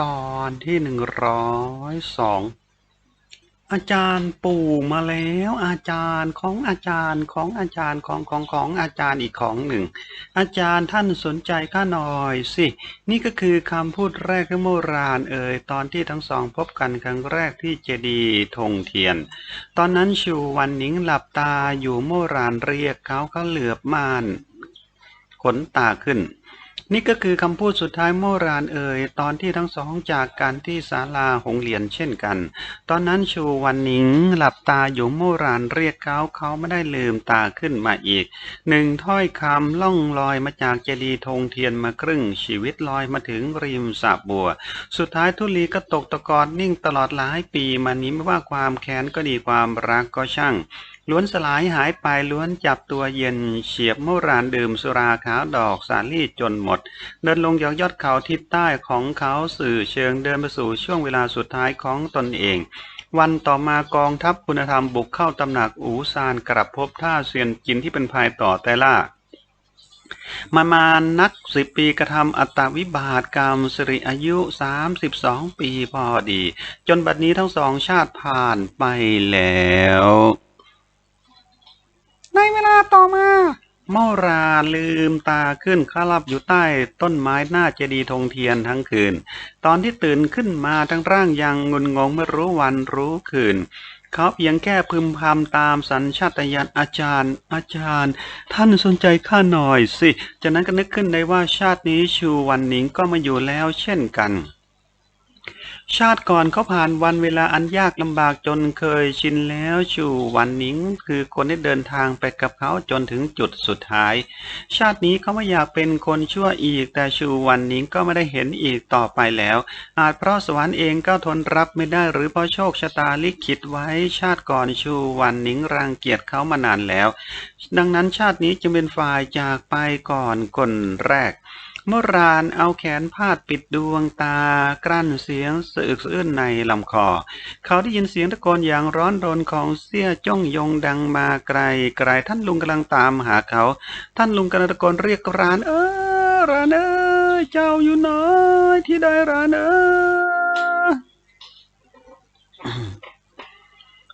ตอนที่หนึ่งร้อยสองอาจารย์ปู่มาแล้ว อาจารย์ของอาจารย์ของอาจารย์ของของของอาจารย์อีกของหนึ่ง อาจารย์ท่านสนใจข้าหน่อยสิ นี่ก็คือคำพูดแรกที่โมรานเอ่ยตอนที่ทั้งสองพบกันครั้งแรกที่เจดีธงเทียน ตอนนั้นชูวันหนิงหลับตาอยู่โมรานเรียกเขาเขาเหลือบม่านขนตาขึ้น นี่ก็คือคำพูดสุดท้ายโมรานเอ่ยตอนที่ทั้งสองจากกันที่ศาลาหงเหรียญเช่นกัน ตอนนั้นชูวันหนิงหลับตาอยู่โมรานเรียกเขาเขาไม่ได้ลืมตาขึ้นมาอีกหนึ่งถ้อยคำล่องลอยมาจากเจดีธงเทียนมาครึ่งชีวิตลอยมาถึงริมสระบัว สุดท้ายทุลีก็ตกตะกอนนิ่งตลอดหลายปีมานี้ไม่ว่าความแค้นก็ดีความรักก็ช่าง ล้วนสลายหายไปล้วนจับตัวเย็นเฉียบโมรานดื่มสุราขาวดอกสาลี่จนหมด เดินลงจากยอดเขาทิศใต้ของเขาสื่อเชิงเดินไปสู่ช่วงเวลาสุดท้ายของตนเอง วันต่อมากองทัพคุณธรรมบุกเข้าตำหนักอูซานกลับพบท่าเซียนจินที่เป็นภายต่อแต่ล่ามามานักสิบปีกระทำอัตวิบาทกรรมสิริอายุสามสิบสองปีพอดี จนบัดนี้ทั้งสองชาติผ่านไปแล้ว ต่อมา เมาราลืมตาขึ้นข้าลับอยู่ใต้ต้นไม้หน้าเจดีย์ธงเทียนทั้งคืน ตอนที่ตื่นขึ้นมาทั้งร่างยังงุนงงไม่รู้วันรู้คืนเขาเพียงแค่พึมพำตามสัญชาตญาณอาจารย์ อาจารย์ ท่านสนใจข้าหน่อยสิ จากนั้นก็นึกขึ้นได้ว่าชาตินี้ชูวันหนิงก็มาอยู่แล้วเช่นกัน ชาติก่อนเขาผ่านวันเวลาอันยากลำบากจนเคยชินแล้วชูวันหนิง คือคนที่เดินทางไปกับเขาจนถึงจุดสุดท้าย ชาตินี้เขาไม่อยากเป็นคนชั่วอีก แต่ชูวันหนิงก็ไม่ได้เห็นอีกต่อไปแล้ว อาจเพราะสวรรค์เองก็ทนรับไม่ได้หรือเพราะโชคชะตาลิขิตไว้ชาติก่อนชูวันหนิงรังเกียจเขามานานแล้ว ดังนั้นชาตินี้จึงเป็นฝ่ายจากไปก่อนคนแรก เมื่อรานเอาแขนพาดปิดดวงตากลั้นเสียงสะอึกสะอื้นในลำคอ เขาได้ยินเสียงตะโกนอย่างร้อนรนของเสี้ยจ้องยงดังมาไกลไกลท่านลุงกำลังตามหาเขา ท่านลุงกำลังตะโกนเรียกราน เออรานเอ้ยเจ้าอยู่ไหนที่ใดรานเอ้ย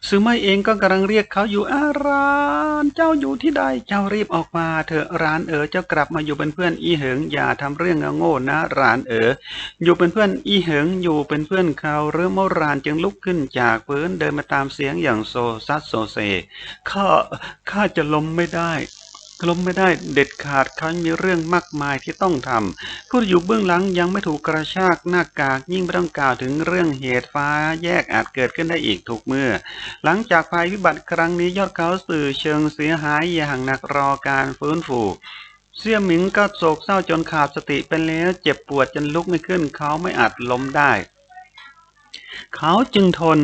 สือไม่เองก็กำลังเรียกเขาอยู่อารานเจ้าอยู่ที่ใดเจ้ารีบออกมา เถอะร้านเอ๋อเจ้ากลับมาอยู่เป็นเพื่อนอีเหิงอย่าทำเรื่องโง่นะร้านเอ๋ออยู่เป็นเพื่อนอีเหิงอยู่เป็นเพื่อนเขาเริ่มเมื่อรานจึงลุกขึ้นจากพื้นเดินมาตามเสียงอย่างโซซัดโซเซข้าข้าจะล้มไม่ได้ ล้มไม่ได้เด็ดขาดเขามีเรื่องมากมายที่ต้องทำผู้อยู่เบื้องหลังยังไม่ถูกกระชากหน้ากากยิ่งไม่ต้องกล่าวถึงเรื่องเหตุฟ้าแยกอาจเกิดขึ้นได้อีกทุกเมื่อ หลังจากภัยพิบัติครั้งนี้ยอดเขาสื่อเชิงเสียหายอย่างหนักรอการฟื้นฟูเสี่ยหมิงก็โศกเศร้าจนขาดสติไปแล้วเจ็บปวดจนลุกไม่ขึ้นเขาไม่อาจล้มได้ เขาจึงทน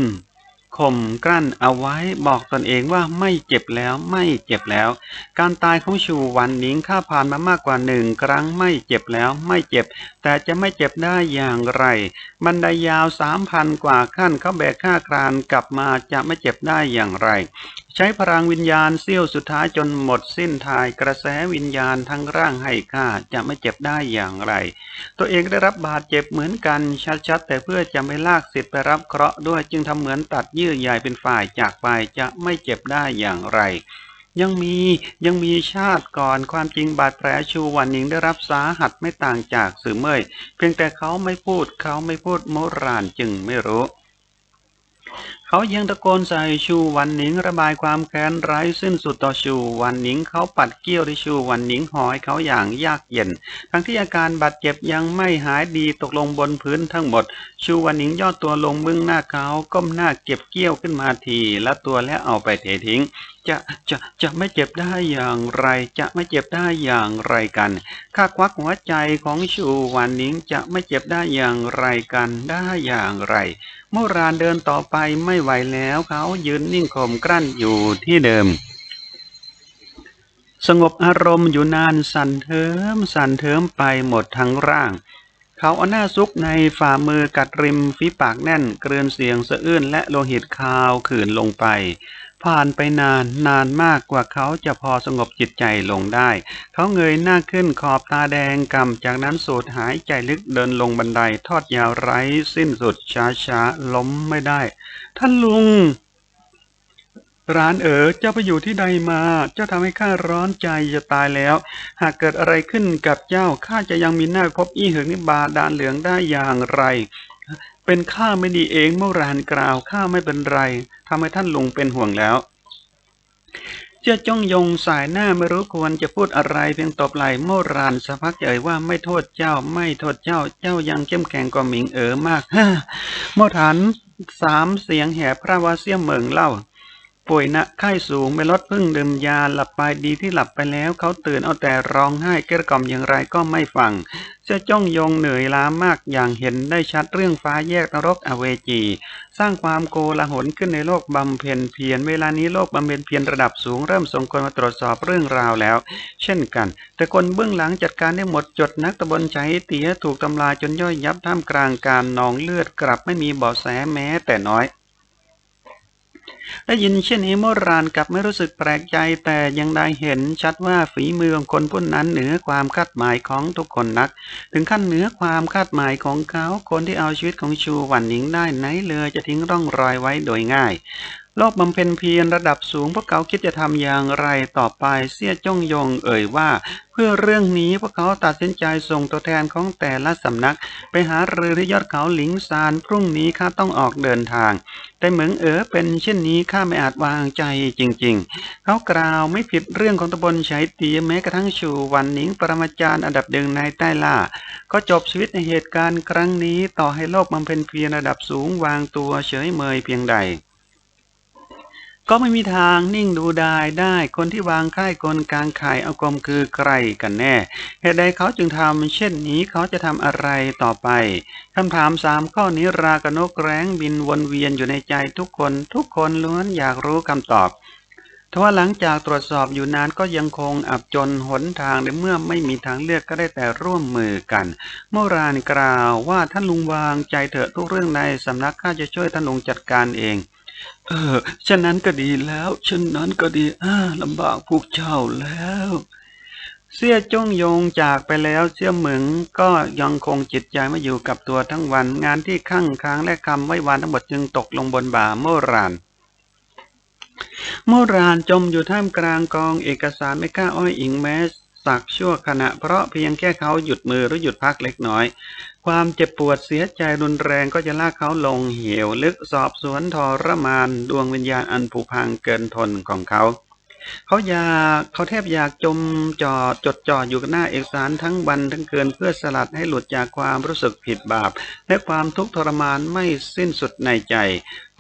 ข่มกลั้นเอาไว้บอกตนเองว่าไม่เจ็บแล้วไม่เจ็บแล้ว การตายของชูวันหนิงข้าผ่านมามากกว่าหนึ่งครั้งไม่เจ็บแล้วไม่เจ็บ แต่จะไม่เจ็บได้อย่างไร บันไดยาวสามพันกว่าขั้นเขาแบกข้าครานกลับมาจะไม่เจ็บได้อย่างไรใช้พลังวิญญาณเสี้ยวสุดท้ายจนหมดสิ้นทายกระแสวิญญาณทั้งร่างให้ข้าจะไม่เจ็บได้อย่างไร ตัวเองได้รับบาดเจ็บเหมือนกันชัดๆ แต่เพื่อจะไม่ลากสิทธิ์ไปรับเคราะห์ด้วยจึงทำเหมือนตัดเยื่อใยเป็นฝ่ายจากไปจะไม่เจ็บได้อย่างไรยังมียังมีชาติก่อนความจริงบาดแผลชูวันหนิงได้รับสาหัสไม่ต่างจากสื่อเมยเพียงแต่เขาไม่พูดเขาไม่พูดโมรานจึงไม่รู้ เขายังตะโกนใส่ชูวันหนิงระบายความแค้นไร้สิ้นสุดต่อชูวันหนิงเขาปัดเกี้ยวที่ชูวันหนิงหอยเขาอย่างยากเย็น ทั้งที่อาการบาดเจ็บยังไม่หายดีตกลงบนพื้นทั้งหมด ชูวันหนิงย่อตัวลงเบื้องหน้าเขาก้มหน้าเก็บเกี้ยวขึ้นมาทีละตัวแล้วเอาไปเททิ้งจะจะจะไม่เจ็บได้อย่างไร จะไม่เจ็บได้อย่างไรกันข้าควักหัวใจของชูวันหนิงจะไม่เจ็บได้อย่างไรกันได้อย่างไร มื่อรานเดินต่อไปไม่ไหวแล้วเขายืนนิ่งข่มกลั้นอยู่ที่เดิม สงบอารมณ์อยู่นานสั่นเทิมสั่นเทิมไปหมดทั้งร่าง เขาเอาหน้าซุกในฝ่ามือกัดริมฝีปากแน่น เกลือนเสียงสะอื้นและโลหิตคาวขืนลงไป ผ่านไปนานนานมากกว่าเขาจะพอสงบจิตใจลงได้ เขาเงยหน้าขึ้นขอบตาแดงกำจากนั้นสูดหายใจลึกเดินลงบันไดทอดยาวไร้สิ้นสุดช้าช้าๆล้มไม่ได้ ท่านลุง ร้านเอ๋อเจ้าไปอยู่ที่ใดมา เจ้าทำให้ข้าร้อนใจจะตายแล้ว หากเกิดอะไรขึ้นกับเจ้าข้าจะยังมีหน้าพบอี้เหิงนิบาดานเหลืองได้อย่างไร เป็นข้าไม่ดีเองเมื่อรานกล่าวข้าไม่เป็นไรทำให้ท่านลุงเป็นห่วงแล้วเจ้าจ้องยงสายหน้าไม่รู้ควรจะพูดอะไรเพียงตบไหลเมื่อรานสักพักเอ่ยว่าไม่โทษเจ้าไม่โทษเจ้าเจ้ายังเข้มแข็งกว่าหมิงเอ๋อมากฮ่าโมถันสามเสียงแห่พระวาเสียมเมืองเล่า ป่วยนะไข้สูงไม่ลดพึ่งดื่มยาหลับไปดีที่หลับไปแล้ว เขาตื่นเอาแต่ร้องไห้เกลี้ยกล่อมอย่างไรก็ไม่ฟังเจ้าจ้องยงเหนื่อยล้ามากอย่างเห็นได้ชัดเรื่องฟ้าแยกนรกอเวจี สร้างความโกลาหลขึ้นในโลกบำเพ็ญเพียรเวลานี้โลกบำเพ็ญเพียรระดับสูงเริ่มส่งคนมาตรวจสอบเรื่องราวแล้ว เช่นกัน แต่คนเบื้องหลังจัดการได้หมดจดนักตะบนใจเตียถูกทำลายจนย่อยยับท่ามกลางการนองเลือดกลับไม่มีเบาะแสแม้แต่น้อย ได้ยินเช่นนี้โมรานกลับไม่รู้สึกแปลกใจแต่ยังได้เห็นชัดว่าฝีมือของคนพวกนั้นเหนือความคาดหมายของทุกคนนัก ถึงขั้นเหนือความคาดหมายของเขาคนที่เอาชีวิตของชูหวันหนิงได้ไหนเลยจะทิ้งร่องรอยไว้โดยง่ายโลกบำเพ็ญเพียรระดับสูงพวกเขาคิดจะทำอย่างไรต่อไปเสี่ยจ้องยงเอ่ยว่า เพื่อเรื่องนี้พวกเขาตัดสินใจส่งตัวแทนของแต่ละสำนัก ไปหาเรือที่ยอดเขาหลิงซานพรุ่งนี้ข้าต้องออกเดินทาง แต่เหมืองเอ๋อเป็นเช่นนี้ข้าไม่อาจวางใจจริง ๆ เขากล่าวไม่ผิดเรื่องของตำบลไฉเตียแม้กระทั่งชูวันหนิงปรมาจารย์อันดับหนึ่งในใต้ล่า ก็จบชีวิตในเหตุการณ์ครั้งนี้ต่อให้โลกบำเพ็ญเพียรระดับสูงวางตัวเฉยเมยเพียงใด ก็ไม่มีทางนิ่งดูดายได้ คนที่วางค่ายกลกลางขายเอากรมคือใครกันแน่ เหตุใดเขาจึงทำเช่นนี้เขาจะทำอะไรต่อไปคำถามสามข้อนี้รากนกแร้งบินวนเวียนอยู่ในใจทุกคนทุกคนล้วนอยากรู้คำตอบทว่าหลังจากตรวจสอบอยู่นานก็ยังคงอับจนหนทางในเมื่อไม่มีทางเลือกก็ได้แต่ร่วมมือกันโมรานกล่าวว่าท่านลุงวางใจเถอะทุกเรื่องในสำนักข้าจะช่วยท่านลุงจัดการเอง เออเช่นนั้นก็ดีแล้วเช่นนั้นก็ดีอ่าลำบากพวกเจ้าแล้ว เสี่ยจ้องยงจากไปแล้วเสี่ยเหมึงก็ยังคงจิตใจม่อยู่กับตัวทั้งวัน งานที่ข้างค้างและคำไว้วานทั้งหมดจึงตกลงบนบ่าโมรานโมรานจมอยู่ท่ามกลางกองเอกสารไม่กล้าอ้อยอิงแม้ สักชั่วขณะ เพราะเพียงแค่เขาหยุดมือหรือหยุดพักเล็กน้อย ความเจ็บปวดเสียใจรุนแรงก็จะลากเขาลงเหวลึกสอบสวนทรมาน ดวงวิญญาณอันผุพังเกินทนของเขา เขาอยากเขาแทบอยากจมจ่อจดจ่ออยู่กับหน้าเอกสารทั้งวันทั้งคืนเพื่อสลัดให้หลุดจากความรู้สึกผิดบาป และความทุกข์ทรมานไม่สิ้นสุดในใจ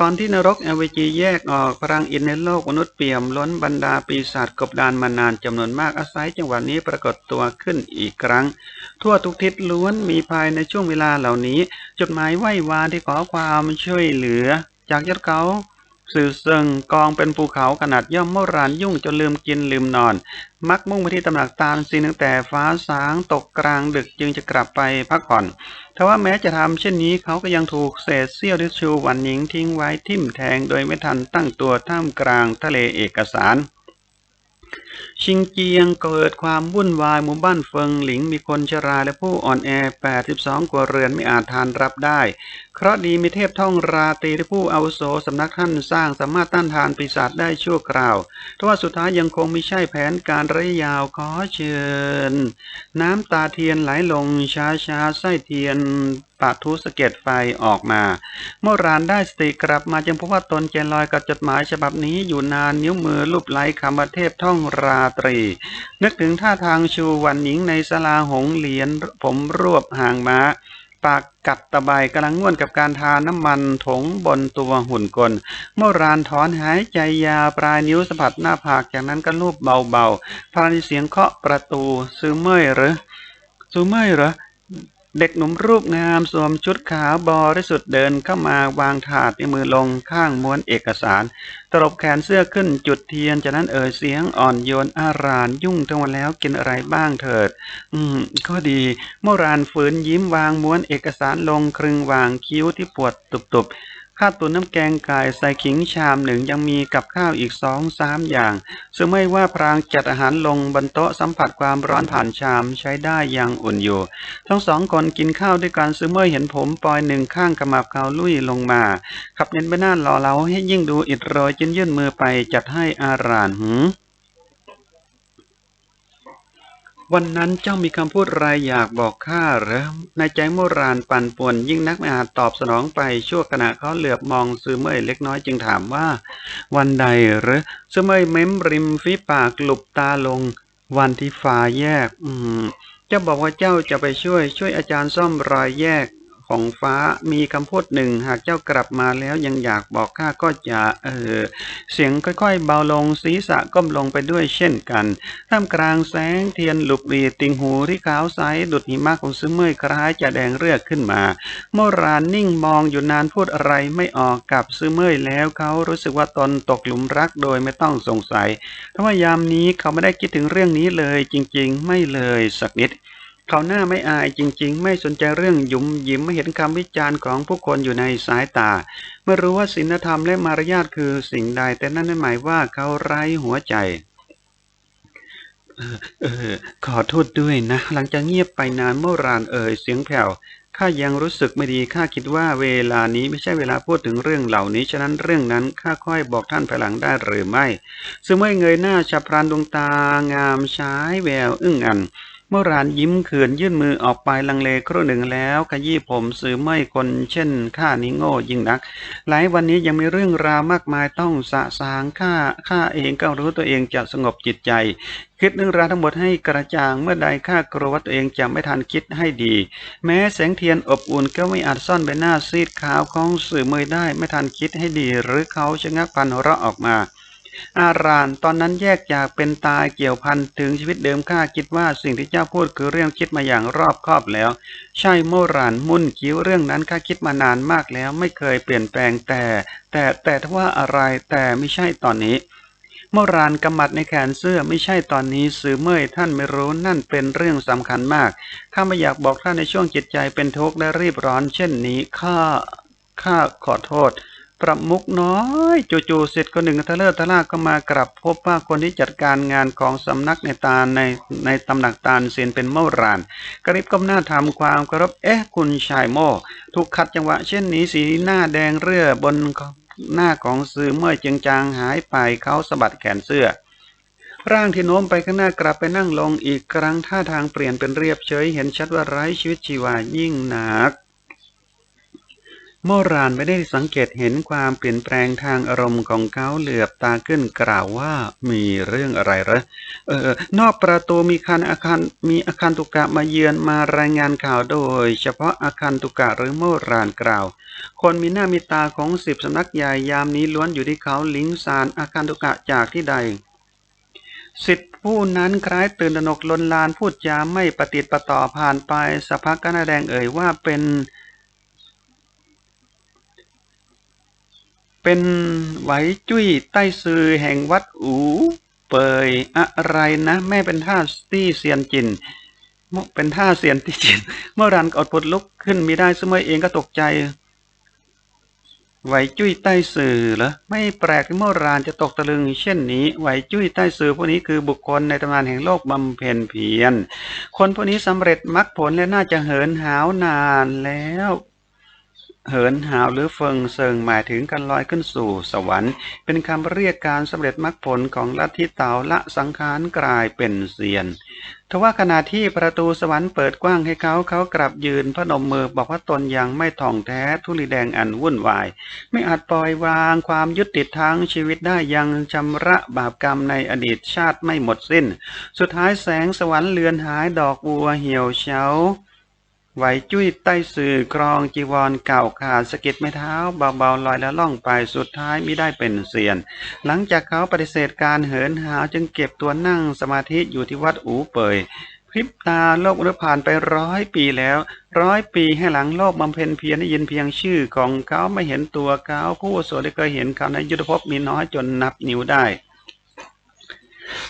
ตอนที่นรกเอเวจีแยกออกพลังอินในโลกมนุษย์เปี่ยมล้นบรรดาปีศาจกบดานมานานจำนวนมากอาศัยจังหวะนี้ปรากฏตัวขึ้นอีกครั้ง ทั่วทุกทิศล้วนมีภายในช่วงเวลาเหล่านี้ จดหมายไหว้วานที่ขอความช่วยเหลือ จากยอดเขา สื่อเซิงกองเป็นภูเขาขนาดย่อมเมื่อรานยุ่งจนลืมกินลืมนอน มักมุ่งไปที่ตำหนักตาลซีนตั้งแต่ฟ้าสางตกกลางดึกจึงจะกลับไปพักผ่อนทว่าแม้จะทำเช่นนี้เขาก็ยังถูกเศษเสี้ยวที่ชูหวันหนิงทิ้งไว้ทิ่มแทงโดยไม่ทันตั้งตัวท่ามกลางทะเลเอกสาร ชิงเจียงเกิดความวุ่นวายหมู่บ้านเฟิงหลิงมีคนชราและผู้อ่อนแอ 82กว่าเรือนไม่อาจทานรับได้ เคราะห์ดีมีเทพท่องราตรีและผู้อาวุโสสำนักท่านสร้างสามารถต้านทานปีศาจได้ชั่วคราวทว่าสุดท้ายยังคงไม่ใช่แผนการระยะยาวขอเชิญ น้ำตาเทียนไหลลงช้าช้าไส้เทียน ปะทุสะเก็ดไฟออกมา เมื่อรานได้สติกลับมาจึงพบว่าตนใจลอยกับจดหมายฉบับนี้อยู่นานนิ้วมือลูบไล้คำว่าเทพท่องราตรี นึกถึงท่าทางชูวันหญิงในสลาหงเหรียญผมรวบหางม้าปากกัดตะไบกำลังง่วนกับการทาน้ำมันถงบนตัวหุ่นกล เมื่อรานถอนหายใจยาปลายนิ้วสัมผัสหน้าผากจากนั้นก็ลูบเบาๆพลานเสียงเคาะประตูซื้อเมื่อยหรือซื้อเมื่อยเหรอ เด็กหนุ่มรูปงามสวมชุดขาวบริสุทธิ์เดินเข้ามาวางถาดในมือลงข้างม้วนเอกสาร ตรบแขนเสื้อขึ้นจุดเทียนจากนั้นเอ่ยเสียงอ่อนโยนอารานยุ่งทั้งวันแล้วกินอะไรบ้างเถิด อืม ก็ดีเมื่อรานฝืนยิ้มวางม้วนเอกสารลงครึงวางคิ้วที่ปวดตุบๆ ข้าวตุ๋นน้ำแกงไก่ใส่ขิงชามหนึ่งยังมีกับข้าวอีกสองสามอย่าง ซึ่งไม่ว่าพรางจัดอาหารลงบนโต๊ะสัมผัสความร้อนผ่านชามใช้ได้อย่างอุ่นอยู่ ทั้งสองคนกินข้าวด้วยกันซื้อเมื่อเห็นผมปล่อยหนึ่งข้างกำมับเขาลุยลงมา ขับเน้นไปหน้าหล่อเราให้ยิ่งดูอิดโรยจนยื่นมือไปจัดให้อารานหืม วันนั้นเจ้ามีคำพูดไรอยากบอกข้าหรือในใจโมรานปั่นป่วนยิ่งนักไม่อาจตอบสนองไปชั่วขณะเขาเหลือบมองซือเมยเล็กน้อยจึงถามว่า วันใดหรือซือเมยเม้มริมฝีปากหลบตาลง วันที่ฟ้าแยก อืมเจ้าบอกว่าเจ้าจะไปช่วย ช่วยอาจารย์ซ่อมรอยแยก ของฟ้ามีคำพูดหนึ่ง หากเจ้ากลับมาแล้วยังอยากบอกข้าก็จะเออเสียงค่อยๆเบาลงศีรษะก้มลงไปด้วยเช่นกัน ท่ามกลางแสงเทียนหลุบหลีติงหูที่ขาวใสดุดหิมะของซึมเมยคล้ายจะแดงเรือกขึ้นมา โมรานนิ่งมองอยู่นานพูดอะไรไม่ออกกับซึมเมยแล้วเขารู้สึกว่าตนตกหลุมรักโดยไม่ต้องสงสัยทว่ายามนี้เขาไม่ได้คิดถึงเรื่องนี้เลยจริงๆ ไม่เลยสักนิด เขาหน้าไม่อายจริง ๆ ไม่สนใจเรื่องหยุมหยิมไม่เห็นคำวิจารณ์ของผู้คนอยู่ในสายตา เมื่อรู้ว่าศีลธรรมและมารยาทคือสิ่งใด แต่นั่นไม่หมายว่าเขาไร้หัวใจเออขอโทษด้วยนะ หลังจากเงียบไปนานเมื่อรานเอ่ยเสียงแผ่วข้ายังรู้สึกไม่ดีข้าคิดว่าเวลานี้ไม่ใช่เวลาพูดถึงเรื่องเหล่านี้ ฉะนั้นเรื่องนั้นข้าค่อยบอกท่านภายหลังได้หรือไม่ซึ่งเมื่อเงยหน้าฉับพลันดวงตางามฉายแววอึ้งอัน เมื่อรานยิ้มเขื่อนยื่นมือออกไปลังเลครู่หนึ่งแล้วขยี้ผมสื่อไม่คนเช่นข้านี้โง่ยิ่งนัก หลายวันนี้ยังมีเรื่องราวมากมายต้องสะสางข้าข้าเองก็รู้ตัวเองจะสงบจิตใจ คิดเรื่องราวทั้งหมดให้กระจ่างเมื่อใดข้ากลัวว่าตัวเองจะไม่ทันคิดให้ดี แม้แสงเทียนอบอุ่นก็ไม่อาจซ่อนใบหน้าซีดขาวของสื่อเมยได้ไม่ทันคิดให้ดี หรือเขาชะงักพันหัวเราะออกมา อารานตอนนั้นแยกจากเป็นตายเกี่ยวพันถึงชีวิตเดิมข้าคิดว่าสิ่งที่เจ้าพูดคือเรื่องคิดมาอย่างรอบคอบแล้ว ใช่โมรานมุ่นคิ้วเรื่องนั้นข้าคิดมานานมากแล้วไม่เคยเปลี่ยนแปลงแต่ แต่แต่ถ้าว่าอะไรแต่ไม่ใช่ตอนนี้โมรานกำมัดในแขนเสื้อไม่ใช่ตอนนี้สื่อเมื่อยท่านไม่รู้นั่นเป็นเรื่องสำคัญมาก ข้าไม่อยากบอกท่านในช่วงจิตใจเป็นทุกข์และรีบร้อนเช่นนี้ข้าข้าขอโทษ ประมุกน้อยจู่ๆเสร็จคนหนึ่งทะเลอทะลาก็มากลับพบว่าคนที่จัดการงานของสำนักในตาในในตำหนักตาลเซียนเป็นเมื่อรานกระริบก้มหน้าทำความเคารพเอ๊ะคุณชายโม่ถูกขัดจังหวะเช่นนี้สีหน้าแดงเรื่อบนหน้าของสื่อเมื่อจึงจางหายไปเขาสะบัดแขนเสื้อ ร่างที่โน้มไปข้างหน้ากลับไปนั่งลงอีกครั้งท่าทางเปลี่ยนเป็นเรียบเฉยเห็นชัดว่าไร้ชีวิตชีวายิ่งหนัก โมรานไม่ได้สังเกตเห็นความเปลี่ยนแปลงทางอารมณ์ของเขาเหลือบตาขึ้นกล่าวว่ามีเรื่องอะไรเหรอเออนอกประตูมีคันอาคารมีอาคารตุกะมาเยือนมารายงานข่าวโดย เฉพาะอาคารตุกะหรือโมรานกล่าว คนมีหน้ามีตาของสิบสำนักใหญ่ยามนี้ล้วนอยู่ที่เขาลิงซานอาคารตุกะจากที่ใดสิทธิผู้นั้นคล้ายตื่นตระหนกลนลานพูดจาไม่ปฏิดประต่อผ่านไปสักพักก็นแดงเอ่ยว่าเป็น เป็นไหวจุ้ยใต้ซือแห่งวัดอู เปยอะไรนะ แม่เป็นท่าตี้เซียนจินมเป็นท่าเซียนตีจินเมื่อรันอดพดลุกขึ้นมีได้สมัยเองก็ตกใจ ไหวจุ้ยใต้สื่อเหรอไม่แปลกที่โมรานจะตกตะลึง เช่นนี้ ไหวจุ้ยใต้สื่อพวกนี้คือบุคคลในตำนานแห่งโลกบำเพ็ญเพียรคนพวกนี้สำเร็จมรรคผลและน่าจะเหินหาวนานแล้ว เหินหาวหรือเฟิงเซิงหมายถึงการลอยขึ้นสู่สวรรค์ เป็นคำเรียกการสำเร็จมรรคผลของลัทธิเตาละสังขารกลายเป็นเซียนทว่าขณะที่ประตูสวรรค์เปิดกว้างให้เขาเขากลับยืนพนมมือบอกว่าตนยังไม่ท่องแท้ทุลีแดงอันวุ่นวาย ไม่อาจปล่อยวางความยึดติดทั้งชีวิตได้ยังชำระบาปกรรมในอดีตชาติไม่หมดสิ้น สุดท้ายแสงสวรรค์เลือนหายดอกบัวเหี่ยวเฉา ไหวจุ้ยใต้สื่อกรองจีวรเก่าขาดสะกิดไม่เท้าเบาๆลอยแล้วล่องไปสุดท้ายม่ได้เป็นเสียน หลังจากเขาปฏิเสธการเหินหาวจึงเก็บตัวนั่งสมาธิอยู่ที่วัดอูเปยพริบตาโลกมนุผ่านไปร้อยปีแล้ว ร้อยปีให้หลังโลกบำเพ็ญเพียรได้ยินเพียงชื่อของเขาไม่เห็นตัวเขาผู้อาวุโสได้เคยเห็นเขาในยุทธภพมีน้อยจนนับนิ้วได้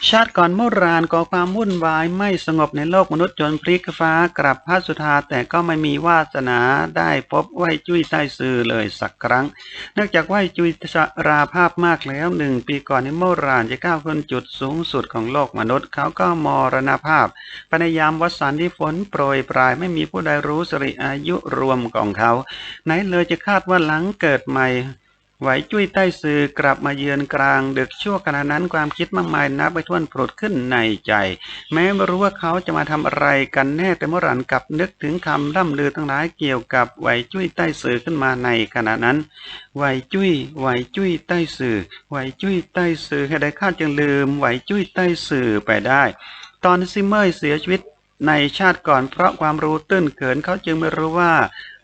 ชาติก่อนโบราณก่อความวุ่นวายไม่สงบในโลกมนุษย์จนพลิกฟ้ากลับพระสุธาแต่ก็ไม่มีวาสนาได้พบไหวจุ้ยใต้ซื่อเลยสักครั้ง เนื่องจากไหวจุ้ยชราภาพมากแล้วหนึ่งปีก่อนในโบราณจะก้าวขึ้นจุดสูงสุดของโลกมนุษย์ เขาก็มรณภาพปนยามวัสันที่ฝนโปรยปลายไม่มีผู้ใดรู้สริอายุรวมของเขา ไหนเลยจะคาดว่าหลังเกิดใหม่ ไหวจุ้ยใต้สื่อกลับมาเยือนกลาง ดึกชั่วขณะนั้นความคิดมากมายนับไปท่วนผุดขึ้นในใจ แม้ไม่รู้ว่าเขาจะมาทำอะไรกันแน่แต่เมื่อรันกับนึกถึงคำร่ำลือทั้งหลายเกี่ยวกับไหวจุ้ยใต้สื่อขึ้นมาในขณะนั้นไหวจุ้ยไหวจุ้ยใต้สื่อไหวจุ้ยใต้สื่อให้ได้ข้าจึงลืมไหวจุ้ยใต้สื่อไปได้ ตอนซิเมอร์เสียชีวิตในชาติก่อนเพราะความรู้ตื้นเขินเขาจึงไม่รู้ว่า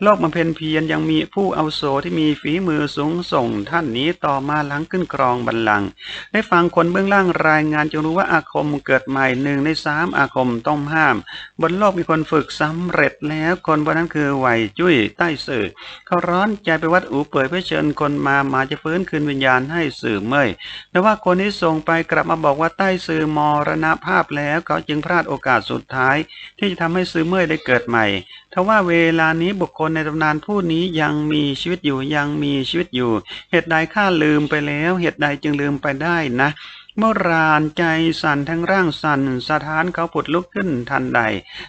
โลกมันเพนเพียนยังมีผู้เอาโสที่มีฝีมือสูงส่ง ท่านนี้ต่อมาหลังขึ้นครองบัลลังก์ได้ฟังคนเบื้องล่างรายงานจึงรู้ว่าอาคมเกิดใหม่หนึ่งในสามอาคมต้องห้าม บนโลกมีคนฝึกสำเร็จแล้วคนบนนั้นคือไหวจุ้ยใต้สื่อ เขาร้อนใจไปวัดอูเปิดเพื่อเชิญคนมามาจะฟื้นคืนวิญญาณให้สื่อเมยแต่ว่าคนที่ส่งไปกลับมาบอกว่าใต้สื่อมรณภาพแล้วเขาจึงพลาดโอกาสสุดท้าย ที่จะทำให้ซื้อเมื่อได้เกิดใหม่ทว่าเวลานี้บุคคลคนในตำนานผู้นี้ยังมีชีวิตอยู่ยังมีชีวิตอยู่ เหตุใดข้าลืมไปแล้ว เหตุใดจึงลืมไปได้นะ เมื่อรานใจสั่นทั้งร่างสั่นสถานเขาผุดลุกขึ้นทันใด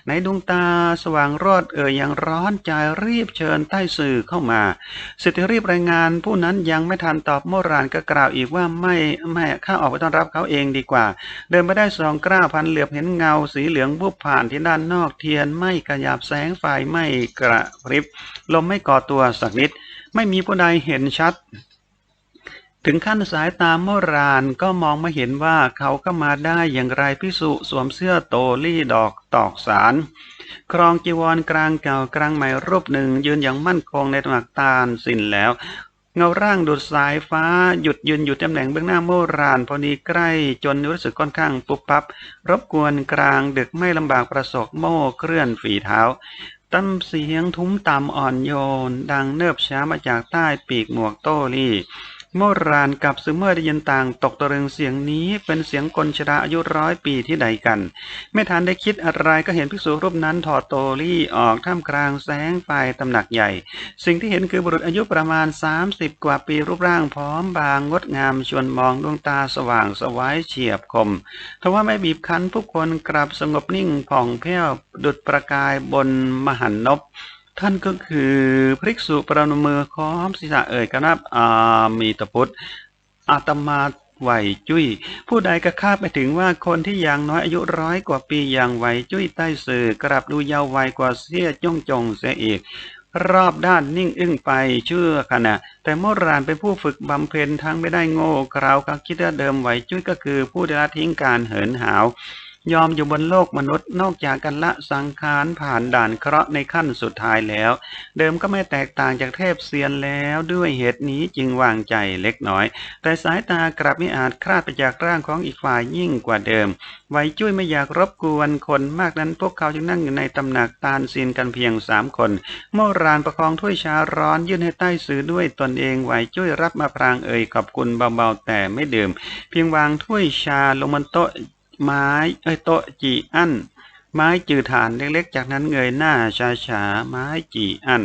ในดวงตาสว่างรอดเอ่ยยังร้อนใจรีบเชิญใต้สื่อเข้ามาสิทธิรีบรายงานผู้นั้นยังไม่ทันตอบเมื่อรานก็กล่าวอีกว่าไม่ไม่ข้าออกไปต้อนรับเขาเองดีกว่า เดินไปได้สองกล้าพันเหลือบเห็นเงาสีเหลืองบุบผ่านที่ด้านนอกเทียนไม่กระยับแสงไฟไม่กระพริบลมไม่ก่อตัวสักนิด ไม่มีผู้ใดเห็นชัด ถึงขั้นสายตาโมรานก็มองไม่เห็นว่าเขาเข้ามาได้อย่างไรพิสุสวมเสื้อโตลี่ดอกตอกสาร ครองจีวรกลางเก่ากลางใหม่รูปหนึ่งยืนอย่างมั่นคงในตำหนักตาลสิ้นแล้ว เงาร่างดุดสายฟ้าหยุดยืนอยู่ตำแหน่งเบื้องหน้าโมรานพอดีใกล้จนรู้สึกค่อนข้างปุบปับ รบกวนกลางดึกไม่ลำบากประสบโม่เคลื่อนฝีเท้าตั้มเสียงทุ้มต่ำอ่อนโยน ดังเนิบช้ามาจากใต้ปีกหมวกโตลี่ โมรานกับซึเมอร์ได้ยินต่างตกตะลึงเสียงนี้เป็นเสียงกลชราอายุร้อยปีที่ใดกัน ไม่ทันได้คิดอะไรก็เห็นภิกษุรูปนั้นถอดโตลี่ออกท่ามกลางแสงไฟตำหนักใหญ่ สิ่งที่เห็นคือบุรุษอายุประมาณ 30 กว่าปีรูปร่างพร้อมบางงดงามชวนมองดวงตาสว่างสวายเฉียบคมทว่าไม่บีบคั้นผู้คนกลับสงบนิ่งผ่องแผ้วดุดประกายบนมหันนบ ท่านก็คือพริกสุประนมือค้อมศีรษะเอ่ยกระนับอามีตพุทธอาตมาไหวจุย้ยผู้ใดก็คาดไปถึงว่าคนที่อย่างน้อยอายุร้อยกว่าปีอย่างไหวจุ้ยใต้สื่อกลับดูยาววัยกว่าเสียจ้องจงเสียอีกรอบด้านนิ่งอึ้งไปเชื่อขณะ แต่โมรานเป็นผู้ฝึกบำเพ็ญทั้งไม่ได้โง่คราวก็คิดว่าเดิมไหวจุ้ยก็คือผู้ได้ละทิ้งการเหินหาว ยอมอยู่บนโลกมนุษย์ นอกจากกันละสังขารผ่านด่านเคราะห์ในขั้นสุดท้ายแล้ว เดิมก็ไม่แตกต่างจากเทพเซียนแล้วด้วยเหตุนี้จึงวางใจเล็กน้อย แต่สายตากลับไม่อาจคลาดไปจากร่างของอีกฝ่ายยิ่งกว่าเดิม ไว้จุ้ยไม่อยากรบกวนคนมากนั้นพวกเขาจึงนั่งอยู่ในตำหนักตาลซีนกันเพียงสามคนโมรานประคองถ้วยชาร้อนยื่นให้ใต้ซื้อด้วยตนเองไว้จุ้ยรับมาพรางเอ่ยขอบคุณเบาๆแต่ไม่ดื่ม เพียงวางถ้วยชาลงบนโต๊ะ ไม้เอ้ยโต๊ะจีอันไม้จืดฐานเล็กๆ จากนั้นเงยหน้าช้าไม้จีอัน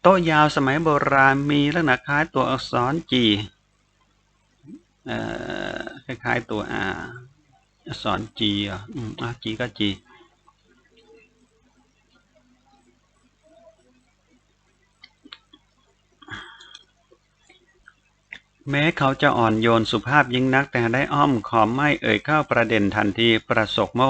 โต๊ะยาวสมัยโบราณมีลักษณะคล้ายตัวอักษรจีเอ่อคล้ายๆตัวอาอักษรจีอะอะจีก็จี แม้เขาจะอ่อนโยนสุภาพยิ่งนักแต่ได้อ้อมขอมไม่เอ่ยเข้าประเด็นทันทีประสบโม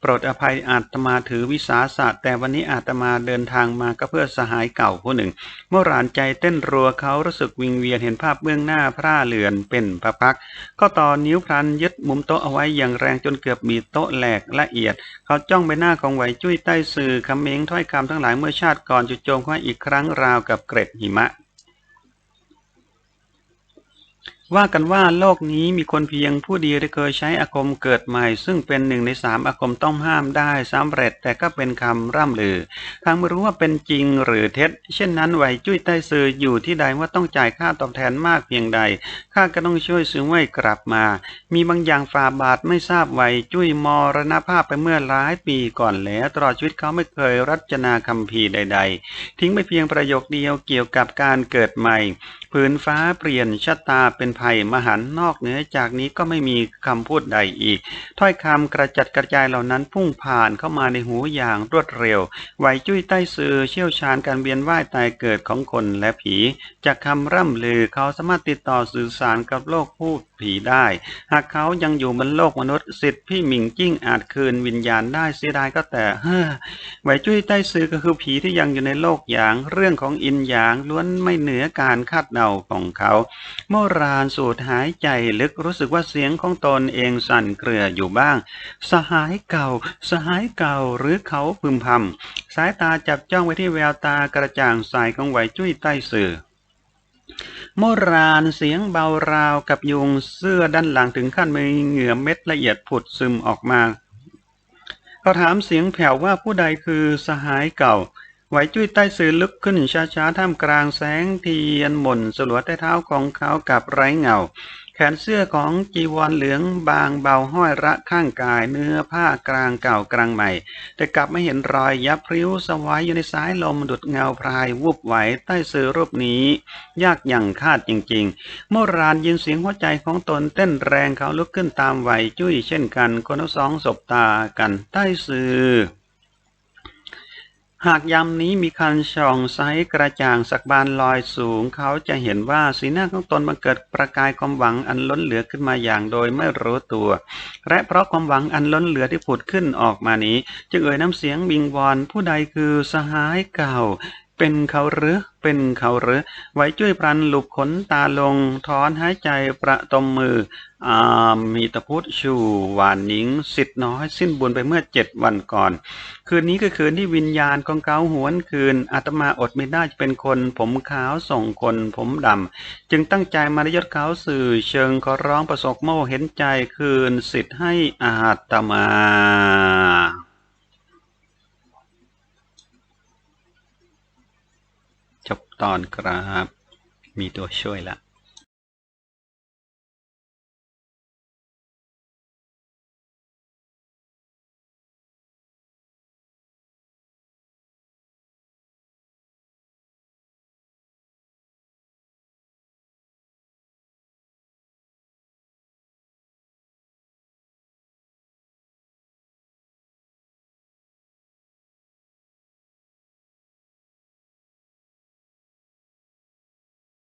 โปรดอภัยอาตมาถือวิสาสะแต่วันนี้อาตมาเดินทางมาก็เพื่อสหายเก่าผู้หนึ่ง เมื่อรานใจเต้นรัวเขารู้สึกวิงเวียนเห็นภาพเบื้องหน้าพระเลือนเป็นพระพัก ก็ต่อนิ้วพลันยึดมุมโต๊ะเอาไว้อย่างแรงจนเกือบบีโต๊ะแหลกละเอียด เขาจ้องไปหน้าของไหวจุ้ยใต้สื่อคำเมงถ้อยคำทั้งหลายเมื่อชาติก่อนจุดโจมเข้าอีกครั้งราวกับเกร็ดหิมะ ว่ากันว่าโลกนี้มีคนเพียงผู้เดียวที่เคยใช้อาคมเกิดใหม่ ซึ่งเป็นหนึ่งในสามอาคมต้องห้ามได้สำเร็จแต่ก็เป็นคำร่ำลือ ทางไม่รู้ว่าเป็นจริงหรือเท็จ เช่นนั้นไหวจุ้ยใต้ซื้ออยู่ที่ใดว่าต้องจ่ายค่าตอบแทนมากเพียงใดข้าก็ต้องช่วยซื้อไว้กลับมา มีบางอย่างฝ่าบาทไม่ทราบไหวจุ้ยมรณภาพไปเมื่อหลายปีก่อนแล้วตลอดชีวิตเขาไม่เคยรัชนาคัมภีใด ๆ ทิ้งไปเพียงประโยคเดียวเกี่ยวกับการเกิดใหม่ ผืนฟ้าเปลี่ยนชะตาเป็นภัยมหันต์นอกเหนือจากนี้ก็ไม่มีคำพูดใดอีก ถ้อยคำกระจัดกระจายเหล่านั้นพุ่งผ่านเข้ามาในหูอย่างรวดเร็วไหวจุ้ยใต้ซือเชี่ยวชาญการเวียนว่ายตายเกิดของคนและผี จากคำร่ำลือเขาสามารถติดต่อสื่อสารกับโลกพูดผีได้ หากเขายังอยู่บนโลกมนุษย์สิทธิ์พี่หมิงจิ้งอาจคืนวิญญาณได้เสียดายก็แต่เฮ้อไหวจุ้ยใต้ซือก็คือผีที่ยังอยู่ในโลกหยางเรื่องของอินหยางล้วนไม่เหนือการคาดเดาของเขาโมรานสูดหายใจลึกรู้สึกว่าเสียงของตนเองสั่นเกลืออยู่บ้าง สหายเก่า สหายเก่าหรือเขาพึมพำสายตาจับจ้องไปที่แววตากระจ่างใสของไหวจุ้ยใต้ซือโมรานเสียงเบาราวกับยุงเสื้อด้านหลังถึงขั้นมีเหงื่อเม็ดละเอียดผุดซึมออกมาเขาถามเสียงแผ่วว่าผู้ใดคือสหายเก่า ไหวจุ้ยใต้สื่อลึกขึ้นช้าๆท่ามกลางแสงเทียนหม่นสลัวใต้เท้าของเขากับไร้เงา แขนเสื้อของจีวรเหลืองบางเบาห้อยระข้างกายเนื้อผ้ากลางเก่ากลางใหม่ แต่กลับไม่เห็นรอยยับพริ้วสวายอยู่ในสายลมดุดเงาพรายวูบไหวใต้สื่อรูปนี้ ยากอย่างคาดจริงๆ เมื่อรานยินเสียงหัวใจของตนเต้นแรงเขาลุกขึ้นตามไหวจุ้ยเช่นกันคนทั้งสองสบตากันใต้สื่อ หากยามนี้มีคันช่องไซกระจ่างสักบานลอยสูง เขาจะเห็นว่าสีหน้าของตนบังเกิดประกายความหวังอันล้นเหลือขึ้นมาอย่างโดยไม่รู้ตัว และเพราะความหวังอันล้นเหลือที่ผุดขึ้นออกมานี้ จึงเอ่ยน้ำเสียงบิงวอนผู้ใดคือสหายเก่าเป็นเขาหรือ เป็นเขาหรือ ไว้จุ้ยพลันหลุบขนตาลงถอนหายใจประตมมืออามีตะพุทธชูหวานหนิง สิทธิ์น้อยสิ้นบุญไปเมื่อเจ็ดวันก่อน คืนนี้คือคืนที่วิญญาณของเขาหวนคืนอาตมาอดไม่ได้จะเป็นคน ผมขาวส่งคนผมดำ จึงตั้งใจมารยศเขาสื่อเชิงขอร้องประสบโมเห็นใจคืนสิทธิ์ให้อาตมา จบ ตอนครับมีตัวช่วยละ